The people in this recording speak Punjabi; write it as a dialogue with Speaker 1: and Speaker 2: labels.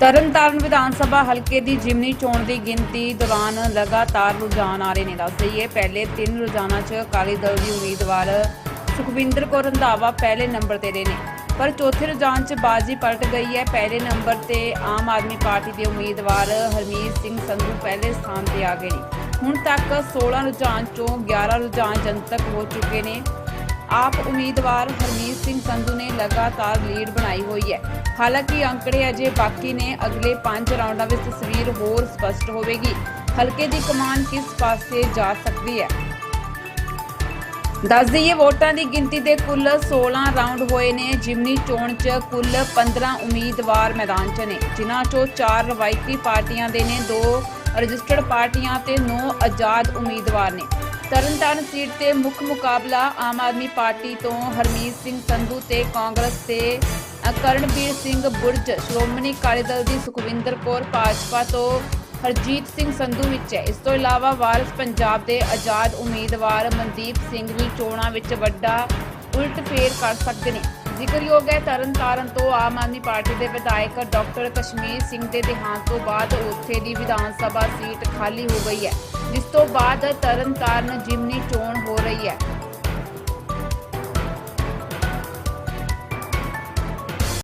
Speaker 1: ਤਰਨਤਾਰਨ ਵਿਧਾਨ ਸਭਾ ਹਲਕੇ ਦੀ ਜਿਮਨੀ ਚੋਣ ਦੀ ਗਿਣਤੀ ਦੌਰਾਨ ਲਗਾਤਾਰ ਰੁਝਾਨ ਆ ਰਹੇ ਨੇ, ਦੱਸ ਦਈਏ, ਪਹਿਲੇ ਤਿੰਨ ਰੁਝਾਨਾਂ 'ਚ ਅਕਾਲੀ ਦਲ ਦੀ ਉਮੀਦਵਾਰ ਸੁਖਵਿੰਦਰ ਕੌਰ ਰੰਧਾਵਾ ਪਹਿਲੇ ਨੰਬਰ ਤੇ ਰਹੇ ਨੇ। ਪਰ ਚੌਥੇ ਰੁਝਾਨ 'ਚ ਬਾਜੀ ਪਲਟ ਗਈ ਹੈ। ਪਹਿਲੇ ਨੰਬਰ ਤੇ ਆਮ ਆਦਮੀ ਪਾਰਟੀ ਦੇ ਉਮੀਦਵਾਰ ਹਰਮੀਤ ਸਿੰਘ ਸੰਧੂ ਪਹਿਲੇ ਸਥਾਨ ਤੇ ਆ ਗਏ ਨੇ। ਹੁਣ ਤੱਕ 16 ਰੁਝਾਨ 'ਚੋਂ 11 ਰੁਝਾਨ ਜਨਤਕ ਹੋ ਚੁੱਕੇ ਨੇ। ਆਪ ਉਮੀਦਵਾਰ ਹਰਮੀਤ ਸਿੰਘ ਸੰਧੂ ਨੇ ਲਗਾਤਾਰ ਲੀਡ ਬਣਾਈ ਹੋਈ ਹੈ। ਹਾਲਾਂਕਿ ਅੰਕੜੇ ਅਜੇ ਬਾਕੀ ਨੇ, ਅਗਲੇ 5 ਰਾਉਂਡਾਂ ਵਿੱਚ ਤਸਵੀਰ ਹੋਰ ਸਪਸ਼ਟ ਹੋਵੇਗੀ। ਹਲਕੇ ਦੀ ਕਮਾਨ ਕਿਸ ਪਾਸੇ ਜਾ ਸਕਦੀ ਹੈ? ਦੱਸ ਦਈਏ, ਵੋਟਾਂ ਦੀ ਗਿਣਤੀ ਦੇ ਕੁੱਲ 16 ਰਾਉਂਡ ਹੋਏ ਨੇ। ਜਿਮਨੀ ਚੋਣ 'ਚ ਕੁੱਲ 15 ਉਮੀਦਵਾਰ ਮੈਦਾਨ 'ਚ ਨੇ। ਜਿਨ੍ਹਾਂ 'ਚੋਂ 4 ਰਵਾਇਤੀ ਪਾਰਟੀਆਂ ਦੇ ਨੇ 2 ਰਜਿਸਟਰਡ ਪਾਰਟੀਆਂ ਤੇ 9 ਆਜ਼ਾਦ ਉਮੀਦਵਾਰ ਨੇ। ਤਰਨਤਾਰਨ ਸੀਟ ਤੇ ਮੁੱਖ ਮੁਕਾਬਲਾ ਆਮ ਆਦਮੀ ਪਾਰਟੀ ਤੋਂ ਹਰਮੀਤ ਸਿੰਘ ਸੰਧੂ ਤੇ ਕਾਂਗਰਸ ਤੇ ਅ, ਕਰਨਵੀਰ ਸਿੰਘ ਬੁਰਜ ਸ਼੍ਰੋਮਣੀ ਅਕਾਲੀ ਦਲ ਦੀ ਸੁਖਵਿੰਦਰ ਕੌਰ ਭਾਜਪਾ ਤੋਂ ਹਰਜੀਤ ਸਿੰਘ ਸੰਧੂ ਵਿੱਚ ਹੈ। ਇਸ ਤੋਂ ਇਲਾਵਾ ਵਾਰਿਸ ਪੰਜਾਬ ਦੇ ਆਜ਼ਾਦ ਉਮੀਦਵਾਰ ਮਨਦੀਪ ਸਿੰਘ ਵੀ ਚੋਣਾਂ ਵਿੱਚ ਵੱਡਾ ਉਲਟ ਫੇਰ ਕਰ ਸਕਦੇ ਨੇ। ਜ਼ਿਕਰਯੋਗ ਹੈ, ਤਰਨਤਾਰਨ ਤੋਂ ਆਮ ਆਦਮੀ ਪਾਰਟੀ ਦੇ ਵਿਧਾਇਕ ਡਾਕਟਰ ਕਸ਼ਮੀਰ ਸਿੰਘ ਦੇ ਦੇਹਾਂਤ ਤੋਂ ਬਾਅਦ ਉੱਥੇ ਦੀ ਵਿਧਾਨ ਸਭਾ ਸੀਟ ਖਾਲੀ ਹੋ ਗਈ ਹੈ, ਜਿਸ ਤੋਂ ਬਾਅਦ ਤਰਨਤਾਰਨ ਜਿਮਨੀ ਚੋਣ ਹੋ ਰਹੀ ਹੈ।